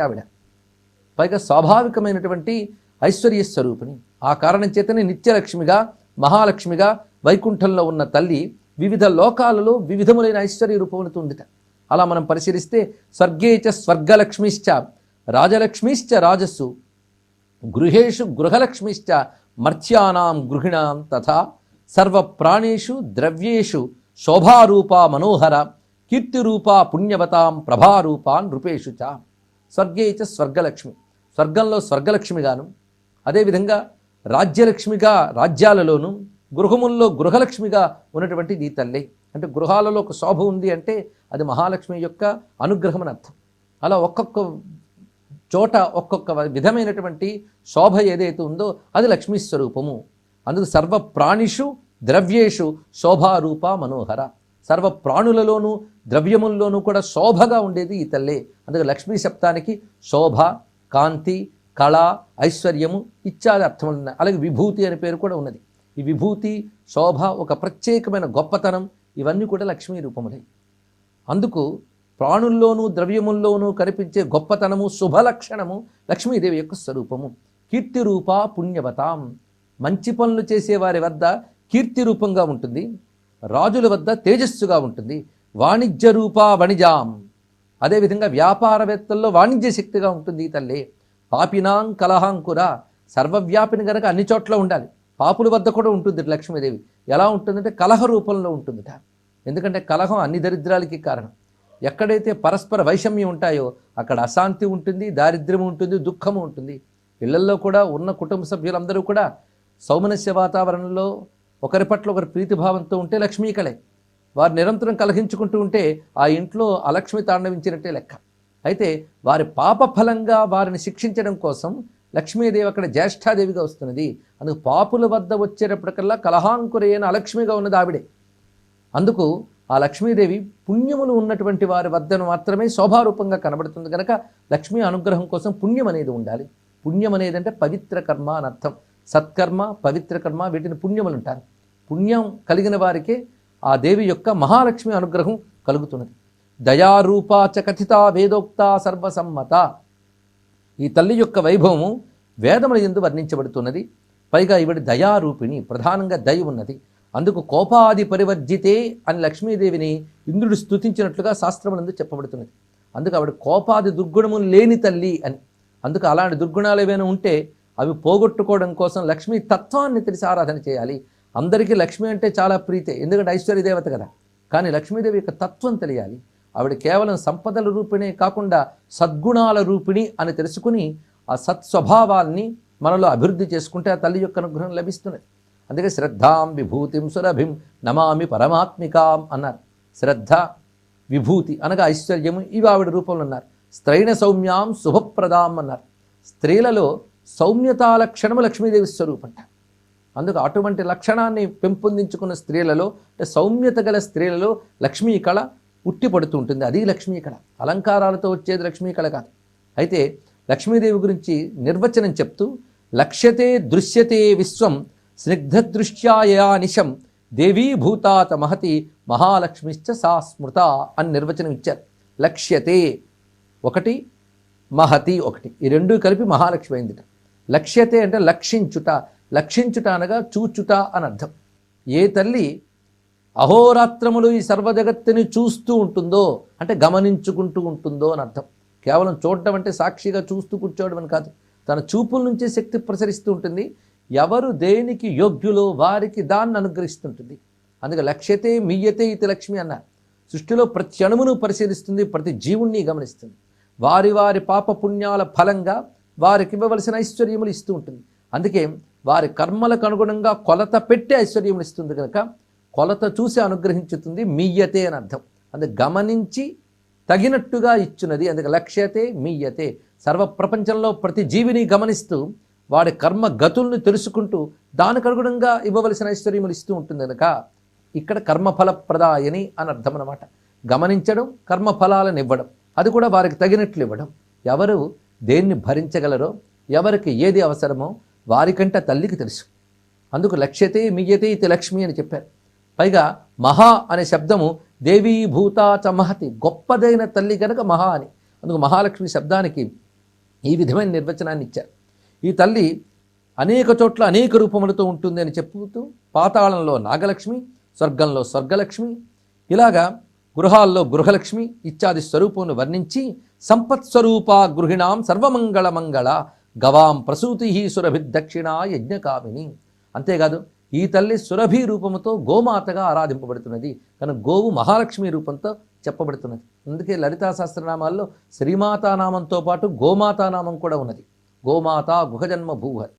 ఆవిడ. పైగా స్వాభావికమైనటువంటి ఐశ్వర్య స్వరూపిణి. ఆ కారణం చేతనే నిత్యలక్ష్మిగా మహాలక్ష్మిగా వైకుంఠంలో ఉన్న తల్లి వివిధ లోకాలలో వివిధములైన ఐశ్వర్య రూపములతో ఉందిట అలా మనం పరిశీలిస్తే స్వర్గే చ స్వర్గలక్ష్మిశ్చ రాజలక్ష్మిశ్చ రాజస్సు గృహేషు గృహలక్ష్మిశ్చ మర్త్యానాం గృహిణాం తథా సర్వప్రాణేషు ద్రవ్యేషు శోభారూపా మనోహర కీర్తిరూపా పుణ్యవతాం ప్రభారూపాన్ నృపేషు చ. స్వర్గే చ స్వర్గలక్ష్మి. స్వర్గంలో స్వర్గలక్ష్మిగాను అదేవిధంగా రాజ్యలక్ష్మిగా రాజ్యాలలోను గృహముల్లో గృహలక్ష్మిగా ఉన్నటువంటి నీ తల్లి. అంటే గృహాలలో ఒక శోభ ఉంది అంటే అది మహాలక్ష్మి యొక్క అనుగ్రహం అని అర్థం. అలా ఒక్కొక్క చోట ఒక్కొక్క విధమైనటువంటి శోభ ఏదైతే ఉందో అది లక్ష్మీ స్వరూపము అందుకు సర్వ ప్రాణిషు ద్రవ్యేషు శోభారూప మనోహర. సర్వ ప్రాణులలోనూ ద్రవ్యముల్లోనూ కూడా శోభగా ఉండేది ఈ తల్లే. అందుకే లక్ష్మీ శబ్దానికి శోభ కాంతి కళ ఐశ్వర్యము ఇత్యాది అర్థములు ఉన్నాయి. అలాగే విభూతి అనే పేరు కూడా ఉన్నది. ఈ విభూతి శోభ ఒక ప్రత్యేకమైన గొప్పతనం. ఇవన్నీ కూడా లక్ష్మీ రూపములే. అందుకు ప్రాణుల్లోనూ ద్రవ్యముల్లోనూ కనిపించే గొప్పతనము శుభలక్షణము లక్ష్మీదేవి యొక్క స్వరూపము. కీర్తి రూప పుణ్యవతాం. మంచి పనులు చేసే వారి వద్ద కీర్తి రూపంగా ఉంటుంది. రాజుల వద్ద తేజస్సుగా ఉంటుంది. వాణిజ్య రూపా వణిజాం. అదేవిధంగా వ్యాపారవేత్తల్లో వాణిజ్య శక్తిగా ఉంటుంది ఈ తల్లి. పాపినాం కలహాంకుర సర్వవ్యాపిని గనక అన్ని చోట్ల ఉండాలి. పాపుల వద్ద కూడా ఉంటుంది లక్ష్మీదేవి. ఎలా ఉంటుందంటే కలహ రూపంలో ఉంటుందిట. ఎందుకంటే కలహం అన్ని దరిద్రాలకి కారణం. ఎక్కడైతే పరస్పర వైషమ్యం ఉంటాయో అక్కడ అశాంతి ఉంటుంది దారిద్ర్యం ఉంటుంది దుఃఖము ఉంటుంది. ఇళ్ళల్లో కూడా ఉన్న కుటుంబ సభ్యులందరూ కూడా సౌమనస్య వాతావరణంలో ఒకరి పట్ల ఒకరి ప్రీతిభావంతో ఉంటే లక్ష్మీ కళే. వారు నిరంతరం కలహించుకుంటూ ఉంటే ఆ ఇంట్లో అలక్ష్మి తాండవించినట్టే లెక్క. అయితే వారి పాప ఫలంగా వారిని శిక్షించడం కోసం లక్ష్మీదేవి అక్కడ జ్యేష్ఠాదేవిగా వస్తున్నది. అందుకు పాపుల వద్ద వచ్చేటప్పటికల్లా కలహాంకురైన అలక్ష్మిగా ఉన్నది ఆవిడే. అందుకు ఆ లక్ష్మీదేవి పుణ్యములు ఉన్నటువంటి వారి వద్దను మాత్రమే శోభారూపంగా కనబడుతుంది కనుక లక్ష్మీ అనుగ్రహం కోసం పుణ్యం అనేది ఉండాలి. పుణ్యం అనేది అంటే పవిత్ర కర్మ అని అర్థం. సత్కర్మ పవిత్ర కర్మ వీటిని పుణ్యములు ఉంటారు పుణ్యం కలిగిన వారికే ఆ దేవి యొక్క మహాలక్ష్మి అనుగ్రహం కలుగుతున్నది. దయారూపా చకథిత వేదోక్త సర్వసమ్మత. ఈ తల్లి యొక్క వైభవము వేదముల ఎందు వర్ణించబడుతున్నది. పైగా ఈవిడ దయారూపిణి ప్రధానంగా దయ ఉన్నది. అందుకు కోపాది పరివర్జితే అని లక్ష్మీదేవిని ఇంద్రుడు స్తుతించినట్లుగా శాస్త్రములందు చెప్పబడుతున్నది. అందుకు ఆవిడ కోపాది దుర్గుణము లేని తల్లి అని. అందుకు అలాంటి దుర్గుణాలు ఏవైనా ఉంటే అవి పోగొట్టుకోవడం కోసం లక్ష్మీ తత్వాన్ని తెలిసి ఆరాధన చేయాలి. అందరికీ లక్ష్మి అంటే చాలా ప్రీతే ఎందుకంటే ఐశ్వర్యదేవత కదా. కానీ లక్ష్మీదేవి యొక్క తత్వం తెలియాలి. ఆవిడ కేవలం సంపదల రూపిణే కాకుండా సద్గుణాల రూపిణి అని తెలుసుకుని ఆ సత్స్వభావాల్ని మనలో అభివృద్ధి చేసుకుంటే ఆ తల్లి యొక్క అనుగ్రహం లభిస్తున్నది అందుకే శ్రద్ధాం విభూతిం సురభిం నమామి పరమాత్మికాం అన్నారు. శ్రద్ధ విభూతి అనగా ఐశ్వర్యము ఇవి ఆవిడ రూపంలో ఉన్నారు. స్త్రైణ సౌమ్యాం శుభప్రదాం అన్నారు. స్త్రీలలో సౌమ్యతా లక్షణము లక్ష్మీదేవి స్వరూపంట అందుకు అటువంటి లక్షణాన్ని పెంపొందించుకున్న స్త్రీలలో అంటే సౌమ్యత గల స్త్రీలలో లక్ష్మీ కళ ఉట్టి ఉంటుంది అది లక్ష్మీ కళ. అలంకారాలతో వచ్చేది లక్ష్మీ కళ కాదు. అయితే లక్ష్మీదేవి గురించి నిర్వచనం చెప్తూ లక్ష్యతే దృశ్యతే విశ్వం స్నిగ్ధదృష్ట్యాయా నిశం దేవీభూతాత మహతి మహాలక్ష్మిశ్చ సా స్మృత అని నిర్వచనం ఇచ్చారు. లక్ష్యతే ఒకటి మహతి ఒకటి. ఈ రెండు కలిపి మహాలక్ష్మి అయిందిట. లక్ష్యతే అంటే లక్షించుట. లక్షించుట అనగా చూచుట అని అర్థం ఏ తల్లి అహోరాత్రములు ఈ సర్వజగత్తుని చూస్తూ ఉంటుందో అంటే గమనించుకుంటూ ఉంటుందో అని అర్థం. కేవలం చూడటం అంటే సాక్షిగా చూస్తూ కూర్చోవడం అని కాదు. తన చూపుల నుంచే శక్తి ప్రసరిస్తూ ఉంటుంది. ఎవరు దేనికి యోగ్యులో వారికి దాన్ని అనుగ్రహిస్తుంటుంది. అందుకే లక్ష్యతే మియ్యతే ఇది లక్ష్మి అన్నారు. సృష్టిలో ప్రతి అణువును పరిశీలిస్తుంది ప్రతి జీవుణ్ణి గమనిస్తుంది. వారి వారి పాప పుణ్యాల ఫలంగా వారికి ఇవ్వవలసిన ఐశ్వర్యములు ఇస్తూ ఉంటుంది. అందుకే వారి కర్మలకు అనుగుణంగా కొలత పెట్టి ఐశ్వర్యములు ఇస్తుంది కనుక కొలత చూసి అనుగ్రహించుతుంది మీయతే అని అర్థం. అందుకే గమనించి తగినట్టుగా ఇచ్చినది అందుకే లక్ష్యతే మీయతే. సర్వ ప్రపంచంలో ప్రతి జీవిని గమనిస్తూ వాడి కర్మ గతుల్ని తెలుసుకుంటూ దానికి అనుగుణంగా ఇవ్వవలసిన ఐశ్వర్యములు ఇస్తూ ఉంటుంది కనుక ఇక్కడ కర్మఫల ప్రదాయని అని అర్థం అన్నమాట. గమనించడం కర్మఫలాలను ఇవ్వడం అది కూడా వారికి తగినట్లు ఇవ్వడం. ఎవరు దేన్ని భరించగలరో ఎవరికి ఏది అవసరమో వారికంటే తల్లికి తెలుసు. అందుకు లక్ష్యతే మియ్యతే ఇది లక్ష్మి అని చెప్పారు. పైగా మహా అనే శబ్దము దేవీ భూతా చ మహతి గొప్పదైన తల్లి కనుక మహా అని. అందుకు మహాలక్ష్మి శబ్దానికి ఈ విధమైన నిర్వచనాన్ని ఇచ్చారు. ఈ తల్లి అనేక చోట్ల అనేక రూపములతో ఉంటుంది అని చెప్పుతూ పాతాళంలో నాగలక్ష్మి స్వర్గంలో స్వర్గలక్ష్మి ఇలాగా గృహాల్లో గృహలక్ష్మి ఇత్యాది స్వరూపమును వర్ణించి సంపత్ స్వరూప గృహిణాం సర్వమంగళ మంగళ గవాం ప్రసూతి సురభి దక్షిణా యజ్ఞకామిని. అంతేకాదు ఈ తల్లి సురభి రూపముతో గోమాతగా ఆరాధింపబడుతున్నది. కానీ గోవు మహాలక్ష్మి రూపంతో చెప్పబడుతున్నది. అందుకే లలితా సహస్రనామాల్లో శ్రీమాతానామంతో పాటు గోమాతానామం కూడా ఉన్నది. గోమాత గుహజన్మ భూహరి.